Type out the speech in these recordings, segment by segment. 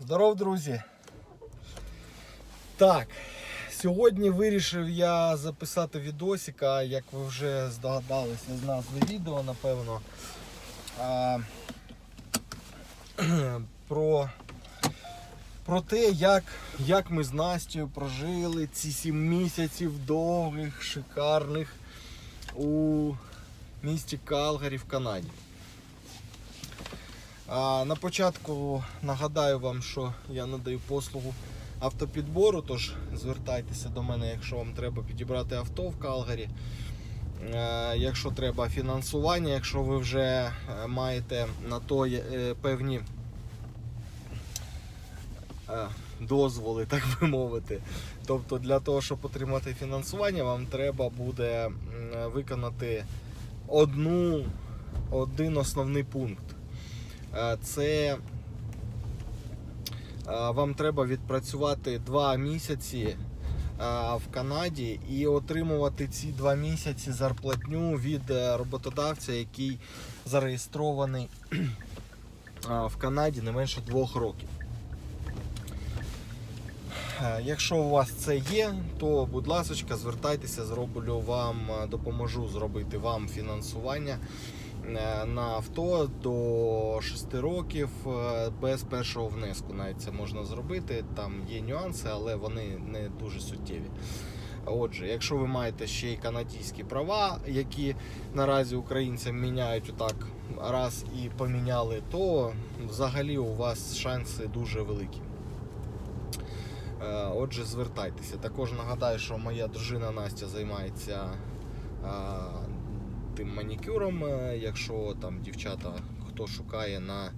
Здоров, друзі! Так, сьогодні вирішив я записати відосика, як ви вже здогадалися з назви відео, напевно. А, про, про те, як, як ми з Настю прожили ці 7 місяців довгих, шикарних у місті Калгарі в Канаді. На початку нагадаю вам, що я надаю послугу автопідбору, тож звертайтеся до мене, якщо вам треба підібрати авто в Калгарі. Е, Якщо треба фінансування, якщо ви вже е, маєте на то е, певні дозволи, так би мовити. Тобто для того, щоб отримати фінансування, вам треба буде виконати одну, один основний пункт. Е, Це е, вам треба відпрацювати 2 місяці е, в Канаді і отримувати ці 2 місяці зарплатню від роботодавця, який зареєстрований в Канаді не менше 2 років. Якщо у вас це є, то будь ласка, звертайтеся, зроблю вам, допоможу зробити вам фінансування на авто до 6 років е, без першого внеску. Навіть це можна зробити. Там є нюанси, але вони не дуже суттєві. Отже, якщо ви маєте ще й канадські права, які наразі українцям міняють отак раз і поміняли, то взагалі у вас шанси дуже великі. Е, Отже, звертайтеся. Також нагадаю, що моя дружина Настя займається е, тим манікюром. Е, Якщо там дівчата хто шукає на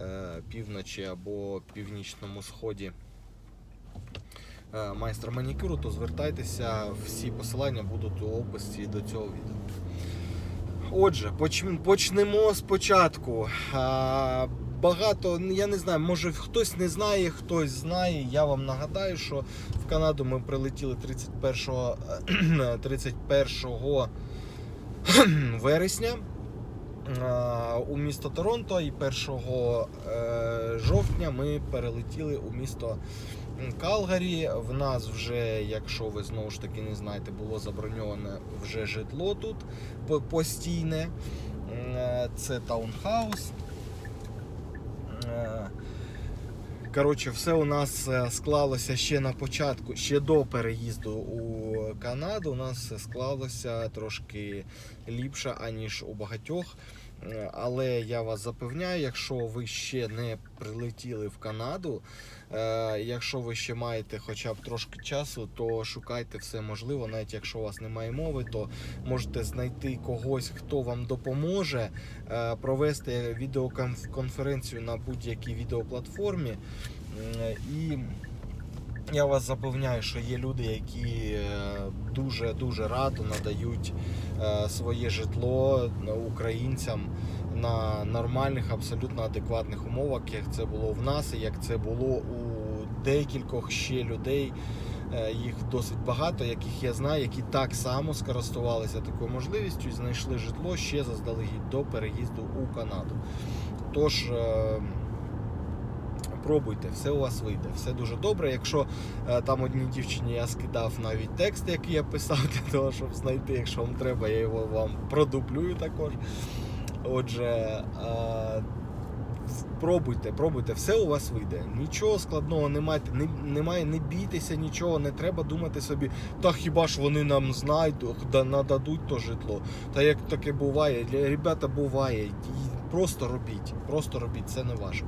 е, півночі або північному сході е, майстра манікюру, то звертайтеся. Всі посилання будуть у описі до цього відео. Отже, почнемо спочатку. Багато, я не знаю, може хтось не знає, хтось знає. Я вам нагадаю, що в Канаду ми прилетіли 31, 31 вересня у місто Торонто і 1 е, жовтня ми перелетіли у місто Калгарі. В нас вже, якщо ви знову ж таки не знаєте, було заброньоване вже житло тут постійне. Е, Це таунхаус. Коротше, все у нас е, склалося ще на початку, ще до переїзду у Канаду. У нас склалося трошки ліпше, аніж у багатьох. Але я вас запевняю, якщо ви ще не прилетіли в Канаду, е, якщо ви ще маєте хоча б трошки часу, то шукайте все можливо. Навіть якщо у вас немає мови, то можете знайти когось, хто вам допоможе е, провести відеоконференцію на будь-якій відеоплатформі. І я вас запевняю, що є люди, які дуже дуже радо надають е, своє житло українцям на нормальних, абсолютно адекватних умовах, як це було в нас, і як це було у декількох ще людей. Е, Їх досить багато, яких я знаю, які так само скористувалися такою можливістю і знайшли житло ще заздалегідь до переїзду у Канаду. Тож е, пробуйте, все у вас вийде, все дуже добре. Якщо е, там одній дівчині я скидав навіть текст, який я писав для того, щоб знайти, якщо вам треба, я його вам продублюю також. Отже, е, пробуйте, пробуйте, все у вас вийде. Нічого складного немає, не, немає, не бійтеся нічого, не треба думати собі, та хіба ж вони нам знайдуть, да- нададуть то житло. Та як таке буває, ребята буває. Просто робіть, просто робіть, це не важко.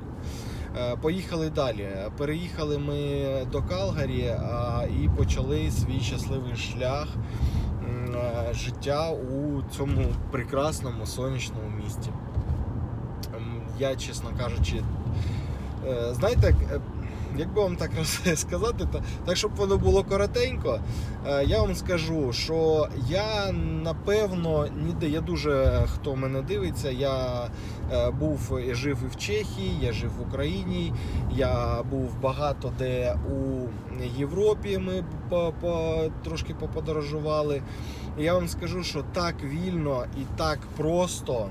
Е, Поїхали далі. Переїхали ми до Калгарі і почали свій щасливий шлях е, життя у цьому прекрасному сонячному місті. Я, чесно кажучи, е, знаєте, як, е, би вам так сказати, та- так щоб воно було коротенько, е, я вам скажу, що я напевно ніде, я дуже хто мене дивиться, я е, був і жив і в Чехії, я жив в Україні, я був багато де у Європі. Ми трошки поподорожували. І я вам скажу, що так вільно і так просто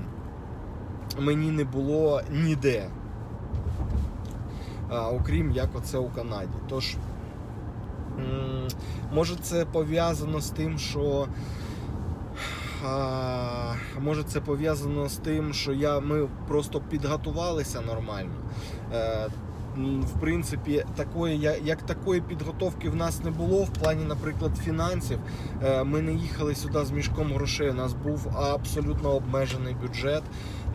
мені не було ніде. Окрім як оце у Канаді. Тож, може, це пов'язано з тим, що. А, може це пов'язано з тим, що я, ми просто підготувалися нормально. Е, в принципі, такої, як такої підготовки в нас не було в плані, наприклад, фінансів. Е, Ми не їхали сюди з мішком грошей. У нас був абсолютно обмежений бюджет.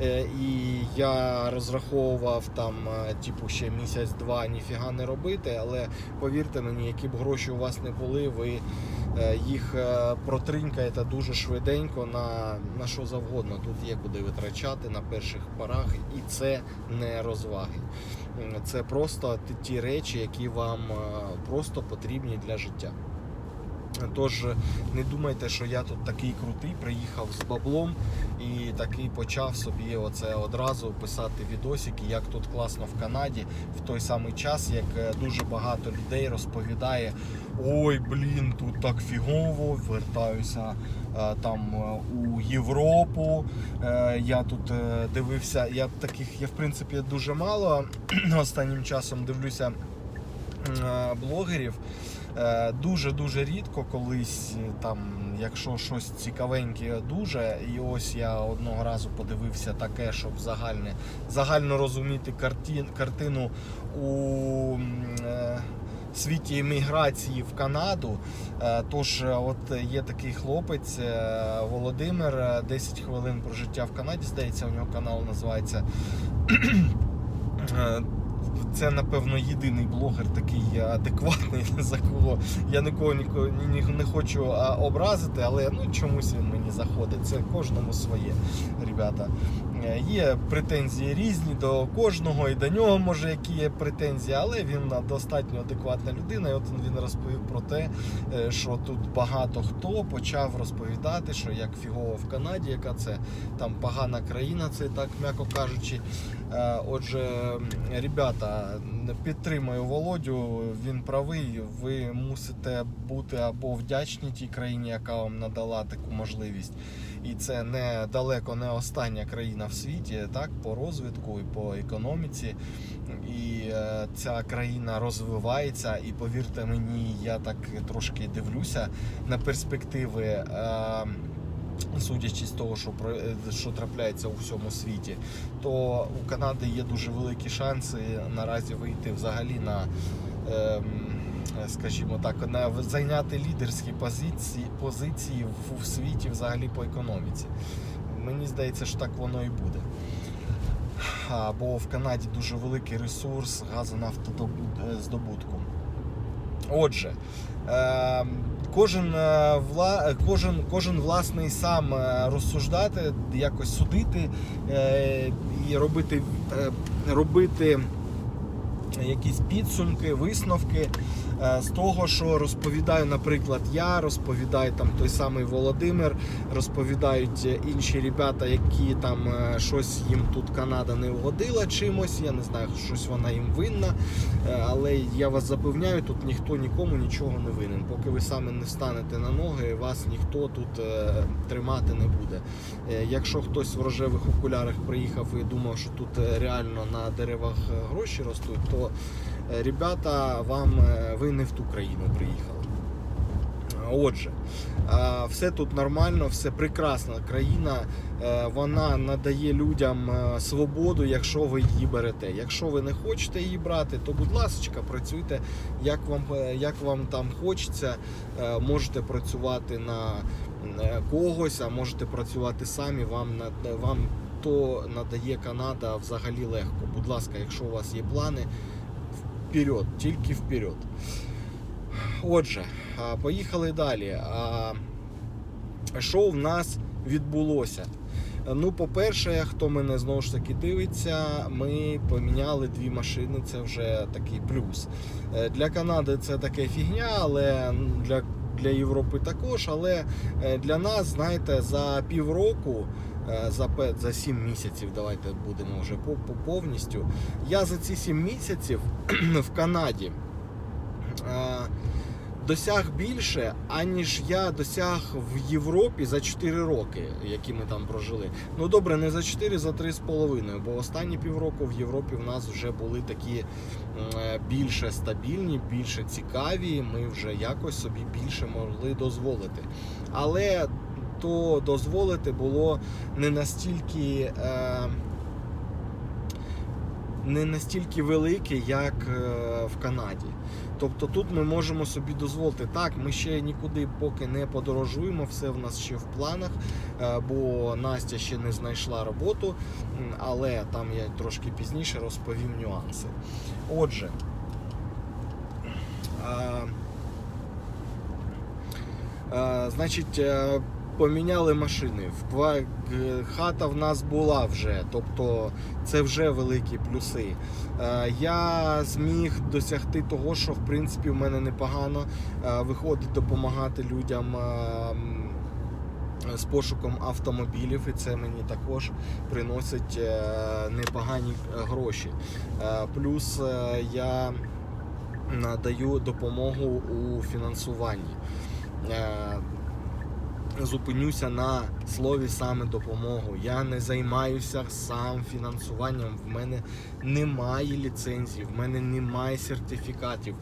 Е, І я розраховував там, е, типу, ще місяць-два ніфіга не робити. Але повірте мені, які б гроші у вас не були, ви їх е, протринкаєте дуже швиденько на, на що завгодно. Тут є куди витрачати на перших порах, і це не розваги. М, Це просто ті- ті речі, які вам е, просто потрібні для життя. Тож не думайте, що я тут такий крутий, приїхав з баблом і такий почав собі оце одразу писати відосики, як тут класно в Канаді в той самий час, як е, дуже багато людей розповідає: ой, блін, тут так фігово, вертаюся е, там е, у Європу. Я тут дивився, я таких я в принципі дуже мало останнім часом дивлюся блогерів. Е, Дуже-дуже рідко колись е, там, якщо щось цікавеньке дуже, і ось я одного разу подивився таке, щоб загальне, загально розуміти картин, картину у е, світі еміграції в Канаду. Е, Тож, е, от є такий хлопець е, Володимир, е, 10 хвилин про життя в Канаді, здається, у нього канал називається. Це, напевно, єдиний блогер такий адекватний, за кого я нікого нікого ні, ні- не хочу образити, але ну, чомусь він мені заходить. Це кожному своє, ребята. Е, Є претензії різні до кожного, і до нього може які є претензії, але він достатньо адекватна людина. І от він розповів про те, е, що тут багато хто почав розповідати, що як фігово в Канаді, яка це там погана країна, це так м'яко кажучи. Е, Отже, ребята, підтримую Володю. Він правий. Ви мусите бути або вдячні тій країні, яка вам надала таку можливість. І це не далеко не остання країна в світі, так по розвитку і по економіці. І е, ця країна розвивається. І повірте мені, я так трошки дивлюся на перспективи. Е, Судячи з того, що е, що трапляється у всьому світі, то у Канади є дуже великі шанси наразі вийти взагалі на, ем, скажімо так, на зайняти лідерські позиції, позиції в, світі взагалі по економіці. Мені здається, що так воно і буде. Бо в Канаді дуже великий ресурс газонафтодобутку. Отже, е, кожен, е, вла, кожен, кожен власний сам е, розсуждати, якось судити е, і робити, робити якісь підсумки, висновки з того, що розповідаю, наприклад, я, розповідає там той самий Володимир, розповідають е, інші ребята, які там е, щось їм тут Канада не угодила чимось. Я не знаю, щось вона їм винна. Е, Але я вас запевняю, тут ніхто нікому нічого не винен. Поки ви самі не встанете на ноги, вас ніхто тут е, тримати не буде. Е, Якщо хтось в рожевих окулярах приїхав і думав, що тут е, реально на деревах е, гроші ростуть, то е, ребята, вам е, ви не в ту країну приїхали. Отже, е, все тут нормально, все прекрасна країна. Е, Вона надає людям е, свободу, якщо ви її берете. Якщо ви не хочете її брати, то будь ласка, працюйте як вам, е, як вам там хочеться. Е, Можете працювати на е, когось, а можете працювати самі. Вам вам то надає Канада взагалі легко. Будь ласка, якщо у вас є плани, вперед, тільки вперед. Отже, поїхали далі. Що в нас відбулося? Ну, по-перше, хто мене знову ж таки дивиться, ми поміняли дві машини, це вже такий плюс. Е, Для Канади це таке фігня, але для, для Європи також. Але е, для нас, знаєте, за півроку, за, пе- за 7 місяців, давайте будемо вже по, по повністю. Я за ці 7 місяців в Канаді. е, досяг більше, аніж я досяг в Європі за 4 роки, які ми там прожили. Ну добре, не за 4, за 3,5, бо останні півроку в Європі в нас вже були такі е, більше стабільні, більше цікаві. Ми вже якось собі більше могли дозволити. Але то дозволити було не настільки. Е, не настільки велике, як е, в Канаді. Тобто тут ми можемо собі дозволити. Так, ми ще нікуди поки не подорожуємо, все в нас ще в планах, е, бо Настя ще не знайшла роботу, але там я трошки пізніше розповім нюанси. Отже, е, е, значить, поміняли машини. В Хата в нас була вже, тобто це вже великі плюси. Е, Я зміг досягти того, що в принципі в мене непогано е, виходить допомагати людям. е, З пошуком автомобілів, і це мені також приносить е, непогані е, гроші. Е, Плюс е, я надаю допомогу у фінансуванні. Зупинюся на слові саме допомогу. Я не займаюся сам фінансуванням. В мене немає ліцензій, в мене немає сертифікатів.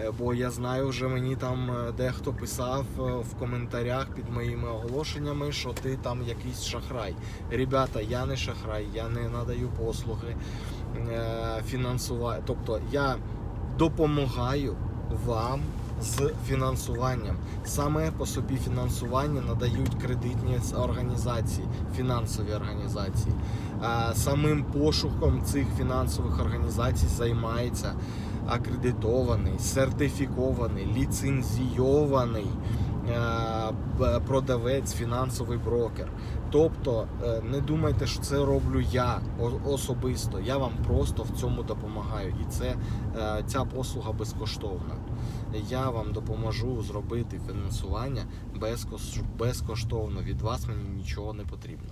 Е, Бо я знаю, вже мені там е, дехто писав е, в коментарях під моїми оголошеннями, що ти там якийсь шахрай. Ребята, я не шахрай, я не надаю послуги фінансування. Тобто я допомагаю вам з фінансуванням. Саме по собі фінансування надають кредитні організації, фінансові організації. Самим пошуком цих фінансових організацій займається акредитований, сертифікований, ліцензійований продавець, фінансовий брокер. Тобто е, не думайте, що це роблю я особисто. Я вам просто в цьому допомагаю. І це е, ця послуга безкоштовна. Я вам допоможу зробити фінансування безкоштовно. Від вас мені нічого не потрібно.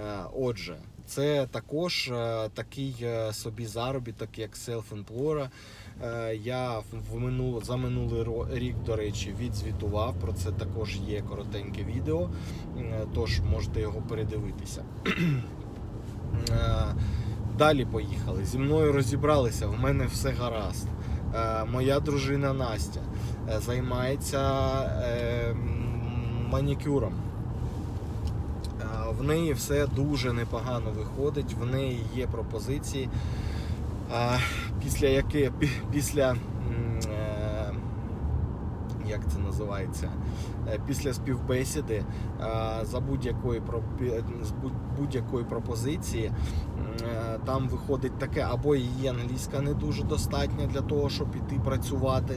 Е, Отже, це також е, такий е, собі заробіток, як self-employer. Е, Я в- минуло, за минулий рік, до речі, відзвітував. Про це також є коротеньке відео, тож можете його передивитися. Е, Далі поїхали. Зі мною розібралися, в мене все гаразд. Е, Моя дружина Настя займається манікюром. В неї все дуже непогано виходить. В неї є пропозиції, після яки, пі- після е, як це називається? Е, Після співбесіди е, за будь-якої будь- будь-якої пропозиції е, там виходить таке, або її англійська не дуже достатня для того, щоб іти працювати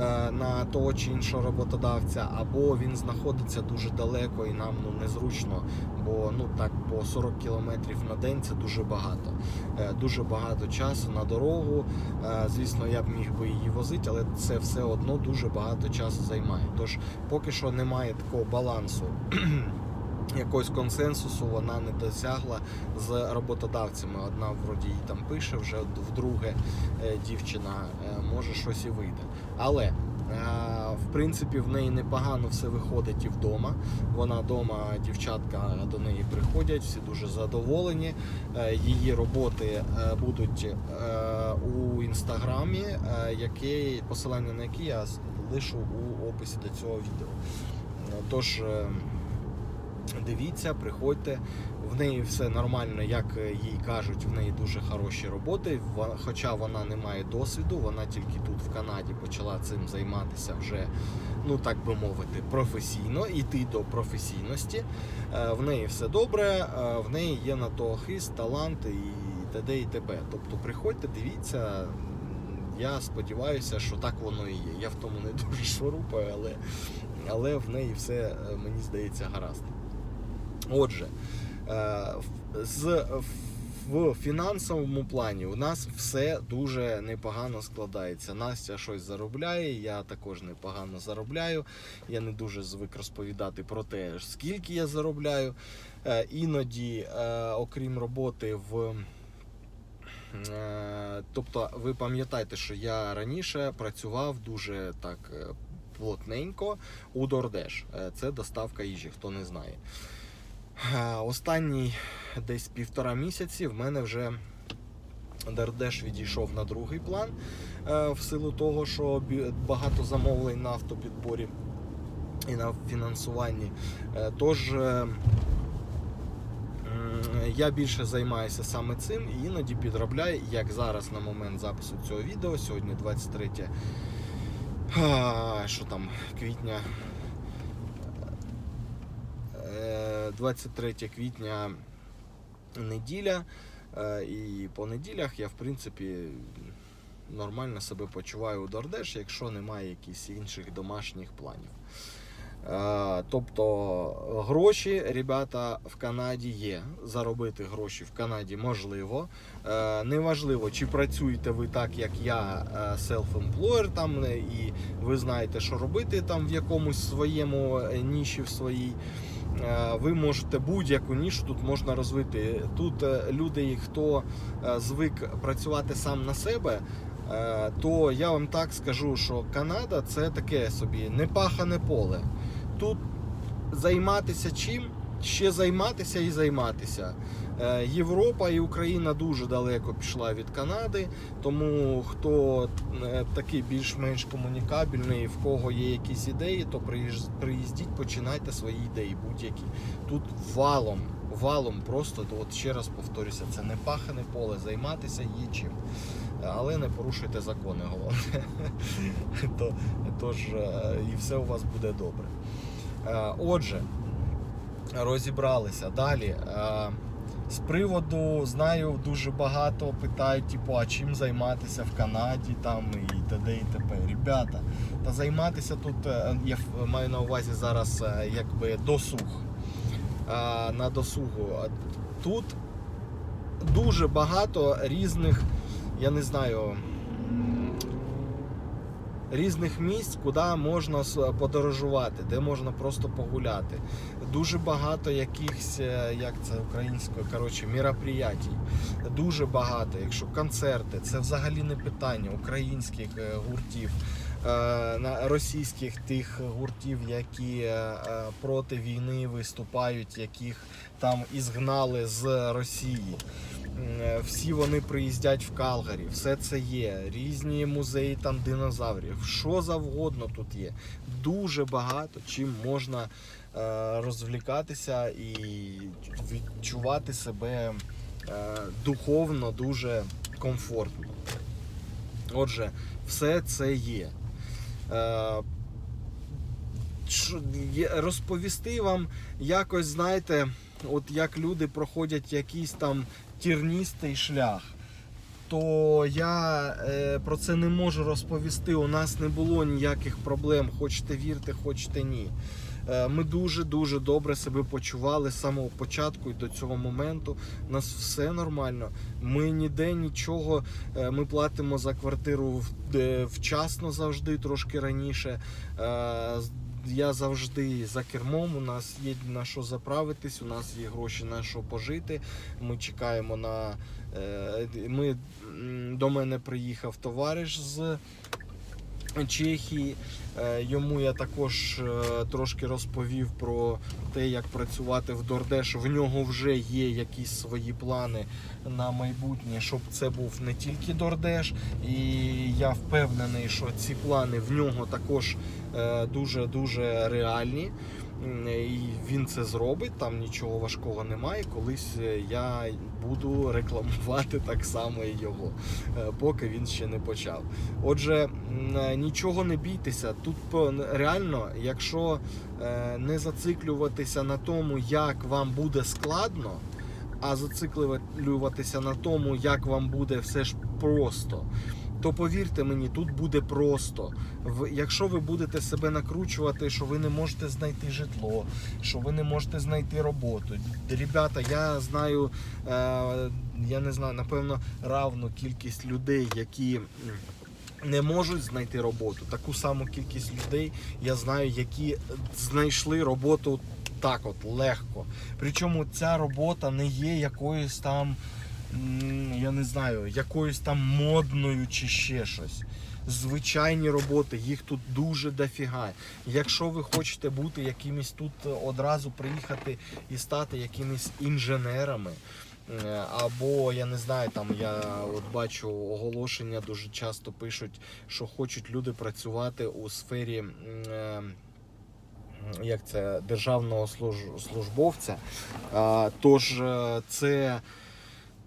е, на того чи іншого роботодавця, або він знаходиться дуже далеко і нам ну незручно, бо ну так по 40 кілометрів на день це дуже багато. Е, Дуже багато часу на дорогу. Е, Звісно, я б міг би її возити, але це все одно дуже багато часу займає. Тож поки що немає такого балансу. Якогось консенсусу вона не досягла з роботодавцями. Одна вроді їй там пише, вже вдруге е, дівчина е, може щось і вийде. Але е, в принципі в неї непогано все виходить і вдома. Вона вдома, дівчатка до неї приходять, всі дуже задоволені. Її роботи будуть у інстаграмі, яке посилання на які я с- лишу у описі до цього відео. Тож. е, Дивіться, приходьте. В неї все нормально, як їй кажуть, в неї дуже хороші роботи. Хоча вона не має досвіду, вона тільки тут в Канаді почала цим займатися вже, ну так би мовити, професійно, йти до професійності. Е, В неї все добре, е, в неї є на то хист, талант і т.д. і т.п. Тобто приходьте, дивіться. Я сподіваюся, що так воно і є. Я в тому не дуже шурупаю, але, але в неї все, е, мені здається, гаразд. Отже, е, з, в фінансовому плані у нас все дуже непогано складається. Настя щось заробляє, я також непогано заробляю. Я не дуже звик розповідати про те, скільки я заробляю. Е, Іноді, окрім роботи в. Е, Тобто, ви пам'ятаєте, що я раніше працював дуже так е, плотненько у DoorDash. Е, Це доставка їжі, хто не знає. Останній десь півтора місяці в мене вже DoorDash відійшов на другий план в силу того, що багато замовлень на автопідборі і на фінансуванні. Тож я більше займаюся саме цим і іноді підробляю, як зараз на момент запису цього відео, сьогодні 23 що там, квітня. Е, 23 квітня неділя. Е, І по неділях я, в принципі, нормально себе почуваю у DoorDash, якщо немає якихось інших домашніх планів. Е, Тобто гроші, ребята, в Канаді є. Заробити гроші в Канаді можливо. Е, Неважливо, чи працюєте ви так, як я, е, self-employer, там, і ви знаєте, що робити там в якомусь своєму ніші в своїй. Ви можете будь-яку нішу тут можна розвити. Тут люди, хто звик працювати сам на себе, то я вам так скажу, що Канада це таке собі непахане поле. Тут займатися чим? Ще займатися і займатися. Е, Європа і Україна дуже далеко пішла від Канади, тому хто е, такий більш-менш комунікабельний, в кого є якісь ідеї, то приїздіть, починайте свої ідеї будь-які. Тут валом, валом просто, то от ще раз повторюся, це не пахане поле, займатися є чим. Але не порушуйте закони, головне. То, тож е, і все у вас буде добре. Е, Отже, розібралися далі. Е, З приводу знаю дуже багато питають, типу, а чим займатися в Канаді там і т.д. і т.п. Ребята, та займатися тут я маю на увазі зараз якби досуг. На досугу. Тут дуже багато різних, я не знаю, різних місць, куди можна подорожувати, де можна просто погуляти. Дуже багато якихось, е, як це українською, коротше, мероприятій. Дуже багато. Якщо концерти, це взагалі не питання українських е, гуртів. е, на російських тих гуртів, які проти війни виступають, яких там ізгнали з Росії. Е, Всі вони приїздять в Калгарі, все це є. Різні музеї там динозаврів. Що завгодно тут є. Дуже багато чим можна е, розвлікатися і відчувати себе е, духовно дуже комфортно. Отже, все це є. Розповісти вам якось, знаєте, от як люди проходять якийсь там тірністий шлях. То я е, про це не можу розповісти. У нас не було ніяких проблем. Хочете вірте, хочете ні. Е, ми дуже дуже добре себе почували з самого початку і до цього моменту. У нас все нормально. Ми ніде нічого. е, Ми платимо за квартиру в- е, вчасно завжди, трошки раніше. Е, я завжди за кермом. У нас є на що заправитись, у нас є гроші на що пожити. Ми чекаємо на. е, Ми, до мене приїхав товариш з Чехії. Е, Йому я також е, трошки розповів про те, як працювати в Дордеш. В нього вже є якісь свої плани на майбутнє, щоб це був не тільки Дордеш, І я впевнений, що ці плани в нього також дуже дуже реальні. І він це зробить, там нічого важкого немає. Колись е, я буду рекламувати так само його, е, поки він ще не почав. Отже, е, нічого не бійтеся. Тут реально, якщо не зациклюватися на тому, як вам буде складно, а зациклюватися на тому, як вам буде все ж просто. То повірте мені, тут буде просто. Якщо ви будете себе накручувати, що ви не можете знайти житло, що ви не можете знайти роботу. Ребята, я знаю, е, я не знаю, напевно, равну кількість людей, які не можуть знайти роботу. Таку саму кількість людей я знаю, які знайшли роботу так от легко. Причому ця робота не є якоюсь там я не знаю, якоюсь там модною чи ще щось. Звичайні роботи, їх тут дуже дофіга. Якщо ви хочете бути якимись тут е, одразу приїхати і стати якимись інженерами, е, або я не знаю, там я от бачу оголошення дуже часто пишуть, що хочуть люди працювати у сфері. е, Як це державного служ- службовця. Тож це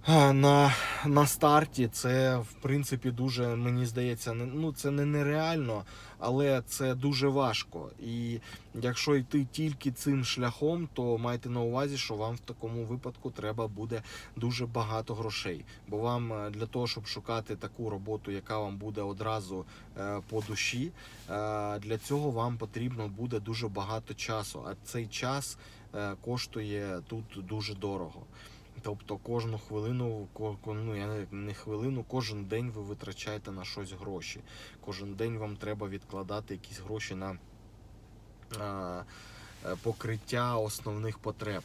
на, на старті це в принципі дуже, мені здається, не- ну це не нереально, але це дуже важко. І якщо йти тільки цим шляхом, то майте на увазі, що вам в такому випадку треба буде дуже багато грошей. Бо вам е, для того, щоб шукати таку роботу, яка вам буде одразу е, по душі, е, для цього вам потрібно буде дуже багато часу. А цей час коштує тут дуже дорого. Тобто кожну хвилину, ну я не, хвилину, кожен день ви витрачаєте на щось гроші. Кожен день вам треба відкладати якісь гроші на е, покриття основних потреб.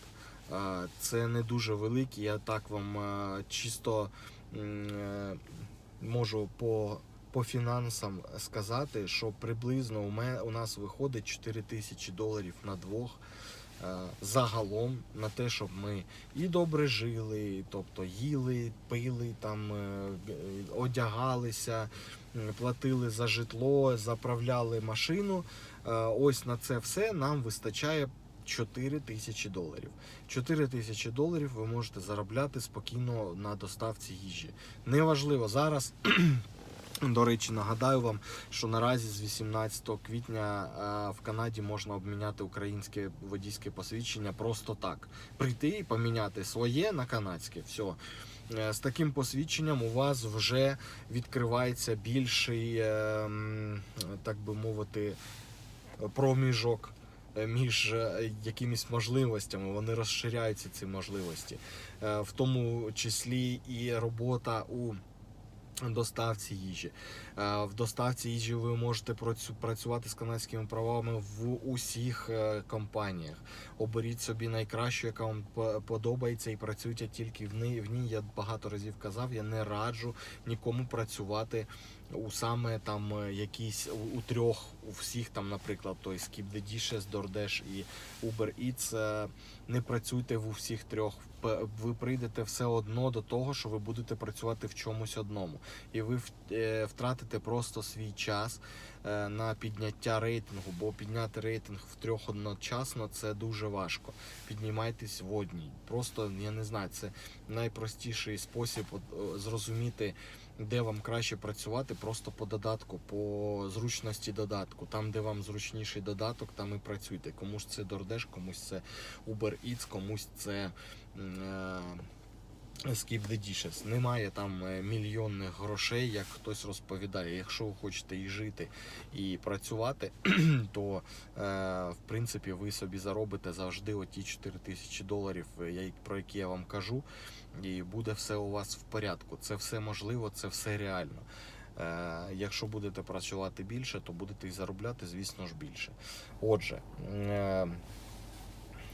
Це не дуже великі. Я так вам чисто е, можу по, по фінансам сказати, що приблизно у нас виходить 4 тисячі доларів на двох. Е, Загалом на те, щоб ми і добре жили, тобто їли, пили, там е, одягалися, платили за житло, заправляли машину. Е, Ось на це все нам вистачає 4 тисячі доларів. 4 тисячі доларів ви можете заробляти спокійно на доставці їжі. Неважливо зараз. До речі, нагадаю вам, що наразі з 18 квітня е, в Канаді можна обміняти українське водійське посвідчення просто так. Прийти і поміняти своє на канадське. Все. З таким посвідченням у вас вже відкривається більший, е, так би мовити, проміжок е, між якимись можливостями. Вони розширяються ці можливості, в тому числі і робота у доставці їжі. Е, В доставці їжі ви можете працю- працювати з канадськими правами в усіх е, компаніях. Оберіть собі найкращу, яка вам по- подобається, і працюйте тільки в ній. В ній я багато разів казав. Я не раджу нікому працювати у саме там е, якісь у, у трьох, у всіх там, наприклад, той Skip Dishes, DoorDash і Uber Eats. е, Не працюйте в усіх трьох. Ви прийдете все одно до того, що ви будете працювати в чомусь одному, і ви е, втратите просто свій час на підняття рейтингу, бо підняти рейтинг в трьох одночасно це дуже важко. Піднімайтесь в одній. Просто я не знаю, це найпростіший спосіб зрозуміти, де вам краще працювати, просто по додатку, по зручності додатку. Там, де вам зручніший додаток, там і працюйте. Комусь це DoorDash, комусь це Uber Eats, комусь це. е, Skip the dishes. Немає там е, мільйонних грошей, як хтось розповідає. Якщо ви хочете і жити, і працювати, то е, в принципі ви собі заробите завжди оті 4 тисячі доларів, е, про які я вам кажу, і буде все у вас в порядку. Це все можливо, це все реально. Якщо будете працювати більше, то будете і заробляти, звісно ж, більше. Отже.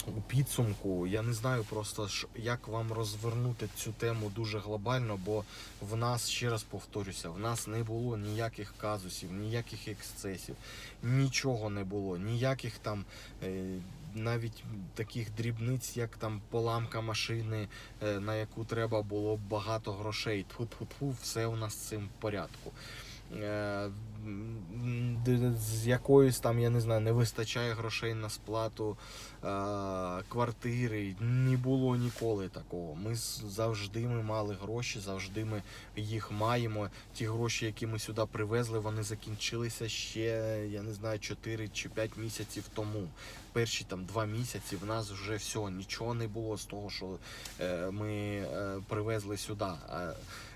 У підсумку я не знаю просто як вам розвернути цю тему дуже глобально, бо в нас ще раз повторюся, в нас не було ніяких казусів, ніяких ексцесів, нічого не було, ніяких там е, навіть таких дрібниць, як там поламка машини, е, на яку треба було багато грошей. Тьфу-тьфу-тьфу, все у нас цим в порядку. Е, з якоїсь там, я не знаю, не вистачає грошей на сплату е, квартири. Не було ніколи такого. Ми завжди ми мали гроші, завжди ми їх маємо. Ті гроші, які ми сюди привезли, вони закінчилися ще, я не знаю, 4 чи 5 місяців тому. Перші там 2 місяці в нас вже все, нічого не було з того, що е, ми привезли сюди.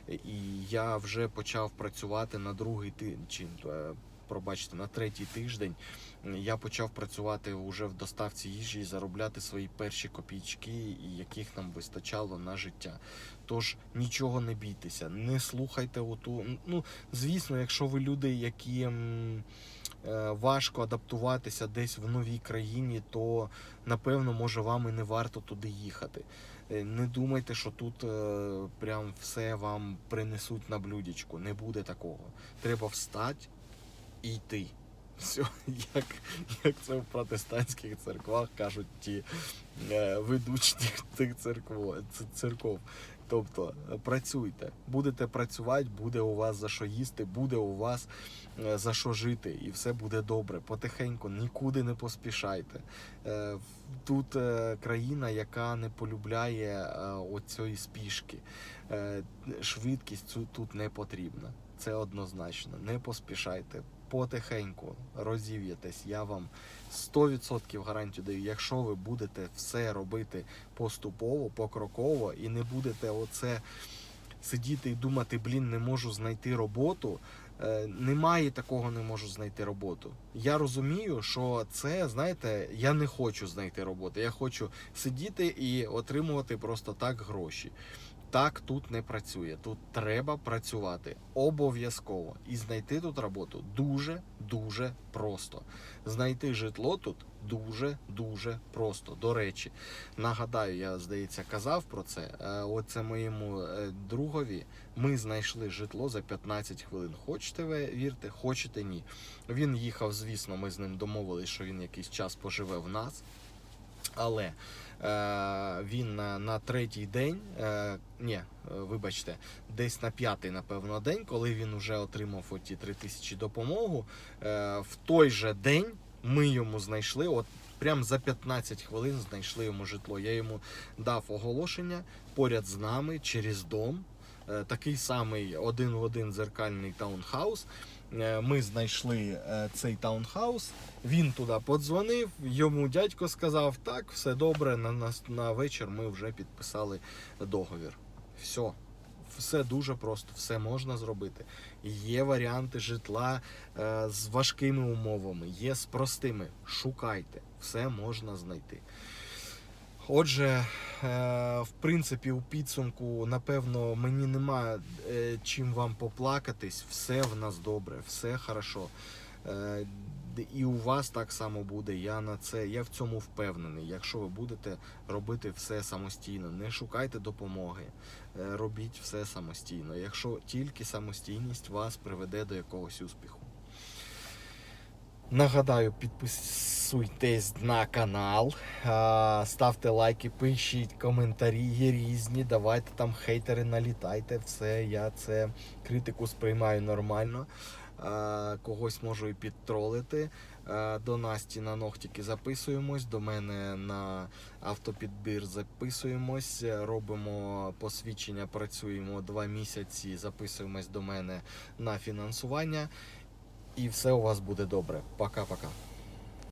І я вже почав працювати на другий ти чи е, пробачте, на третій тиждень. Я почав працювати вже в доставці їжі і заробляти свої перші копійки, яких нам вистачало на життя. Тож нічого не бійтеся, не слухайте оту. Ну, звісно, якщо ви люди, які е, важко адаптуватися десь в новій країні, то напевно може вам і не варто туди їхати. Е, Не думайте, що тут е, прям все вам принесуть на блюдечку. Не буде такого. Треба встати і йти. Все, як, як це в протестантських церквах кажуть ті е, ведучі тих, церков. Тобто е, працюйте, будете працювати, буде у вас за що їсти, буде у вас е, за що жити, і все буде добре. Потихеньку, нікуди не поспішайте. Е, Тут країна, яка не полюбляє оцієї спішки. Швидкість тут не потрібна. Це однозначно. Не поспішайте. Потихеньку розів'єтесь. Я вам 100% гарантію даю. Якщо ви будете все робити поступово, покроково, і не будете оце сидіти і думати, блін, не можу знайти роботу. Е, Немає такого, не можу знайти роботу. Я розумію, що це, знаєте, я не хочу знайти роботу. Я хочу сидіти і отримувати просто так гроші. Так тут не працює. Тут треба працювати обов'язково. І знайти тут роботу дуже дуже просто. Знайти житло тут дуже дуже просто. До речі, нагадаю, я здається казав про це. Е, Оце моєму е, другові. Ми знайшли житло за 15 хвилин. Хочете ви вірте, хочете ні. Він їхав, звісно, ми з ним домовились, що він якийсь час поживе в нас. Але е, він на, на третій день, е, ні, е, вибачте, десь на п'ятий, напевно, день, коли він вже отримав оті три тисячі допомогу, е, в той же день ми йому знайшли, от прям за 15 хвилин знайшли йому житло. Я йому дав оголошення поряд з нами через дом. Е, Такий самий один в один зеркальний таунхаус. Е, Ми знайшли е, цей таунхаус. Він туди подзвонив. Йому дядько сказав: так, все добре. На, на, на вечір ми вже підписали договір. Все. Все дуже просто, все можна зробити. Є варіанти житла е, з важкими умовами, є з простими. Шукайте, все можна знайти. Отже, е, в принципі, у підсумку, напевно, мені нема е, чим вам поплакатись. Все в нас добре, все хорошо. Е, І у вас так само буде. Я на це я в цьому впевнений. Якщо ви будете робити все самостійно, не шукайте допомоги, робіть все самостійно. Якщо тільки самостійність вас приведе до якогось успіху. Нагадаю, підписуйтесь на канал, ставте лайки, пишіть коментарі є різні. Давайте там хейтери налітайте. Все, я це критику сприймаю нормально. Когось можу і підтролити. До Насті на ногтики записуємось, до мене на автопідбір записуємось, робимо посвідчення, працюємо два місяці, записуємось до мене на фінансування. І все у вас буде добре. Пока-пока.